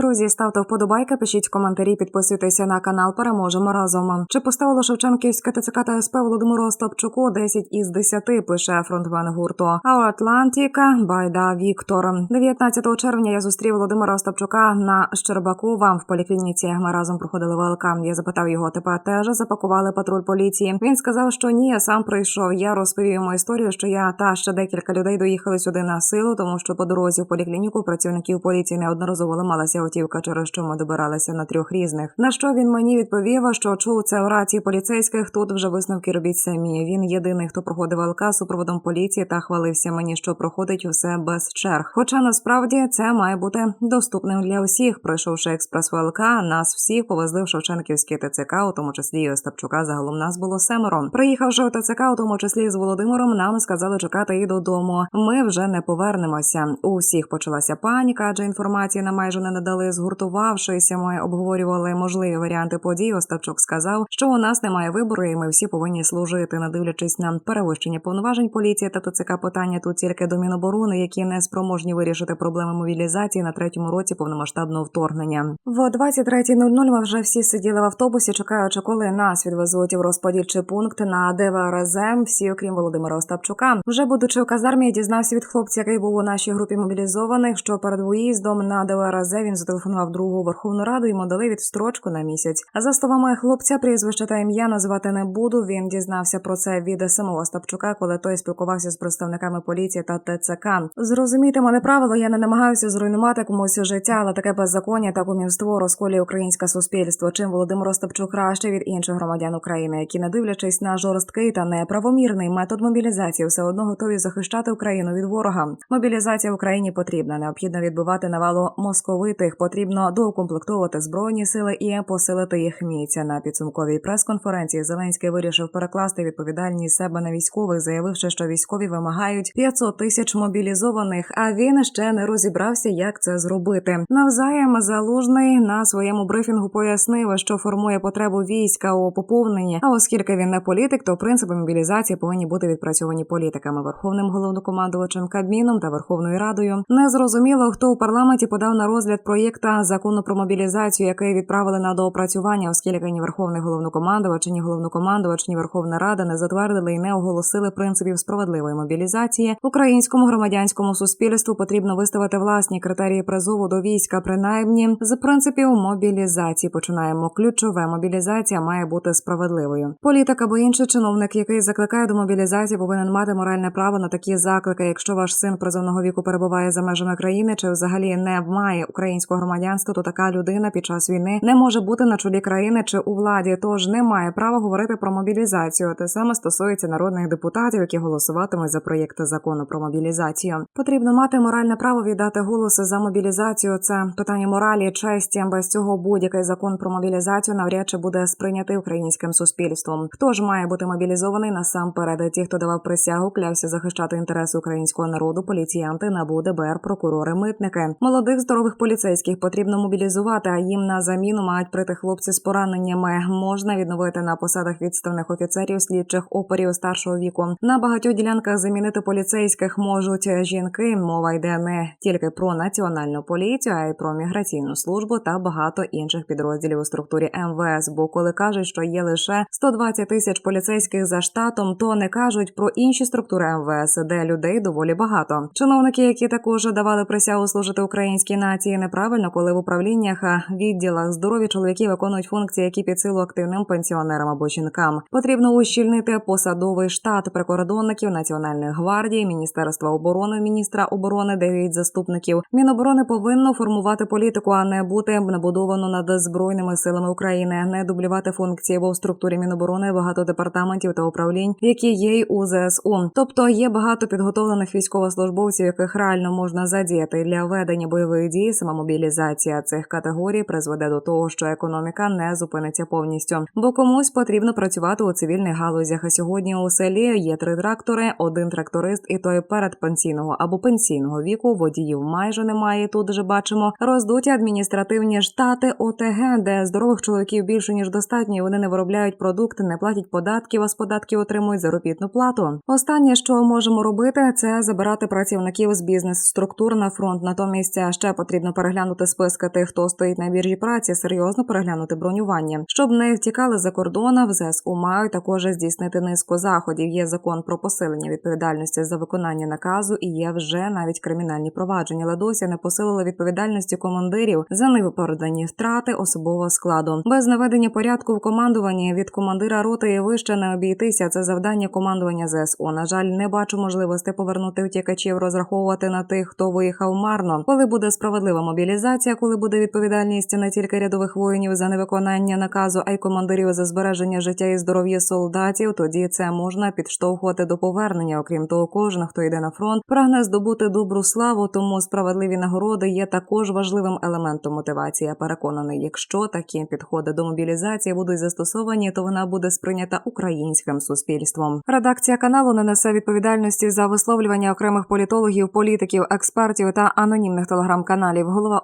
Друзі, ставте вподобайки, пишіть коментарі, підписуйтеся на канал. Переможемо разом. Чи поставило Шевченківське ТЦК та СП Володимиру Остапчуку 10 із 10, пише фронтмен гурту. Our Atlantic Байда Віктор. 19 червня я зустрів Володимира Остапчука на Щербакова в поліклініці. Ми разом проходили ВЛК. Я запитав його, тепер теж запакували патруль поліції. Він сказав, що ні, я сам прийшов. Я розповів йому історію, що я та ще декілька людей доїхали сюди на силу, тому що по дорозі в поліклініку працівників поліції неодноразово ламалася готівка, через що ми добиралися на трьох різних. На що він мені відповів, що чув це в рації поліцейських. Тут вже висновки робіть самі. Він єдиний, хто проходив ВЛК з супроводом поліції та хвалився мені, що проходить усе без черг. Хоча насправді це має бути доступним для усіх. Пройшовши експрес ВЛК, нас всіх повезли в Шевченківський ТЦК, у тому числі і Остапчука. Загалом нас було семеро. Приїхавши у ТЦК, у тому числі з Володимиром, нам сказали чекати і додому. Ми вже не повернемося. У всіх почалася паніка, адже інформації нам майже не надали. Згуртувавшися, ми обговорювали можливі варіанти подій. Остапчук сказав, що у нас немає вибору, і ми всі повинні служити, не дивлячись на перевищення повноважень поліції та ТЦК питання тут тільки до Міноборони, які не спроможні вирішити проблеми мобілізації на третьому році повномасштабного вторгнення. В 23.00 ми вже всі сиділи в автобусі, чекаючи, коли нас відвезуть в розподільчий пункт на ДВРЗМ. Всі, окрім Володимира Остапчука, вже будучи в казармі, я дізнався від хлопця, який був у нашій групі мобілізованих, що перед виїздом на ДВРЗ він зателефонував другу Верховну Раду і дали відстрочку на місяць. А за словами хлопця, прізвище та ім'я називати не буду. Він дізнався про це від самого Остапчука, коли той спілкувався з представниками поліції та ТЦК. Зрозумійте мене правило, я не намагаюся зруйнувати комусь життя, але таке беззаконня та кумівство розколює українське суспільство. Чим Володимир Остапчук краще від інших громадян України, які, не дивлячись на жорсткий та неправомірний метод мобілізації, все одно готові захищати Україну від ворога. Мобілізація в Україні потрібна. Необхідно відбивати навалу московитих. Потрібно доукомплектовувати збройні сили і посилити їх міць. На підсумковій прес-конференції Зеленський вирішив перекласти відповідальність себе на військових, заявивши, що військові вимагають 500 тисяч мобілізованих. А він ще не розібрався, як це зробити. Навзаєм залужний на своєму брифінгу пояснив, що формує потребу війська у поповненні. А оскільки він не політик, то принципи мобілізації повинні бути відпрацьовані політиками, верховним головнокомандувачем Кабміном та Верховною Радою. Не зрозуміло, хто у парламенті подав на розгляд проєкта закону про мобілізацію, який відправили на доопрацювання, оскільки ні верховний головнокомандувач, ні головнокомандувач, ні Верховна Рада не затвердили і не оголосили принципів справедливої мобілізації. Українському громадянському суспільству потрібно виставити власні критерії призову до війська, принаймні з принципів мобілізації. Починаємо ключове мобілізація має бути справедливою. Політик або інший чиновник, який закликає до мобілізації, повинен мати моральне право на такі заклики. Якщо ваш син призовного віку перебуває за межами країни чи взагалі не має українського громадянства, то така людина під час війни не може бути на чолі країни чи у владі, тож не має права говорити про мобілізацію. Те саме стосується народних депутатів, які голосуватимуть за проєкти закону про мобілізацію. Потрібно мати моральне право віддати голоси за мобілізацію. Це питання моралі, честі. Без цього будь-який закон про мобілізацію навряд чи буде сприйнятий українським суспільством. Хто ж має бути мобілізований насамперед? Ті, хто давав присягу, клявся захищати інтереси українського народу, поліціянти, НАБУ, ДБР, прокурори, митники. Молодих здорових поліцейських потрібно мобілізувати, а їм на заміну мають прийти хлопці з пораненнями. Можна відновити на посадах відставних офіцерів, слідчих оперів старшого віку. На багатьох ділянках замінити поліцейських можуть жінки. Мова йде не тільки про національну поліцію, а й про міграційну службу та багато інших підрозділів у структурі МВС. Бо коли кажуть, що є лише 120 тисяч поліцейських за штатом, то не кажуть про інші структури МВС, де людей доволі багато. Чиновники, які також давали присягу служити українській нації, неправильно, коли в управліннях, відділах здорові чоловіки виконують функції, які під силу активним пенсіонерам або жінкам. Потрібно ущільнити посадовий штат прикордонників Національної гвардії, Міністерства оборони, міністра оборони, дев'ять заступників. Міноборони повинно формувати політику, а не бути набудовано над збройними силами України, не дублювати функції, бо в структурі Міноборони багато департаментів та управлінь, які є у ЗСУ. Тобто є багато підготовлених військовослужбовців, яких реально можна задіяти для ведення бойових дій. Сама мобілізація цих категорій призведе до того, що економіка не зупиниться повністю, бо комусь потрібно працювати у цивільних галузях. А сьогодні у селі є три трактори, один тракторист, і той передпенсійного або пенсійного віку водіїв майже немає. Тут же бачимо роздуті адміністративні штати ОТГ, де здорових чоловіків більше ніж достатньо. Вони не виробляють продукти, не платять податків, а з податків отримують заробітну плату. Останнє, що можемо робити, це забирати працівників з бізнес-структур на фронт. Натомість ще потрібно переглянути переглянути списки тих, хто стоїть на біржі праці, серйозно переглянути бронювання, щоб не втікали за кордона. В ЗСУ мають також здійснити низку заходів. Є закон про посилення відповідальності за виконання наказу і є вже навіть кримінальні провадження. Але досі не посилили відповідальності командирів за невиправдані втрати особового складу. Без наведення порядку в командуванні від командира роти і вище не обійтися. Це завдання командування ЗСУ. На жаль, не бачу можливості повернути втікачів, розраховувати на тих, хто виїхав марно. Коли буде справедлива мобілізація, коли буде відповідальність не тільки рядових воїнів за невиконання наказу, а й командирів за збереження життя і здоров'я солдатів, тоді це можна підштовхувати до повернення. Окрім того, кожен, хто йде на фронт, прагне здобути добру славу, тому справедливі нагороди є також важливим елементом мотивації. Я переконаний, якщо такі підходи до мобілізації будуть застосовані, то вона буде сприйнята українським суспільством. Редакція каналу не несе відповідальності за висловлювання окремих політологів, політиків, експертів та анонімних телеграм-каналів. Голова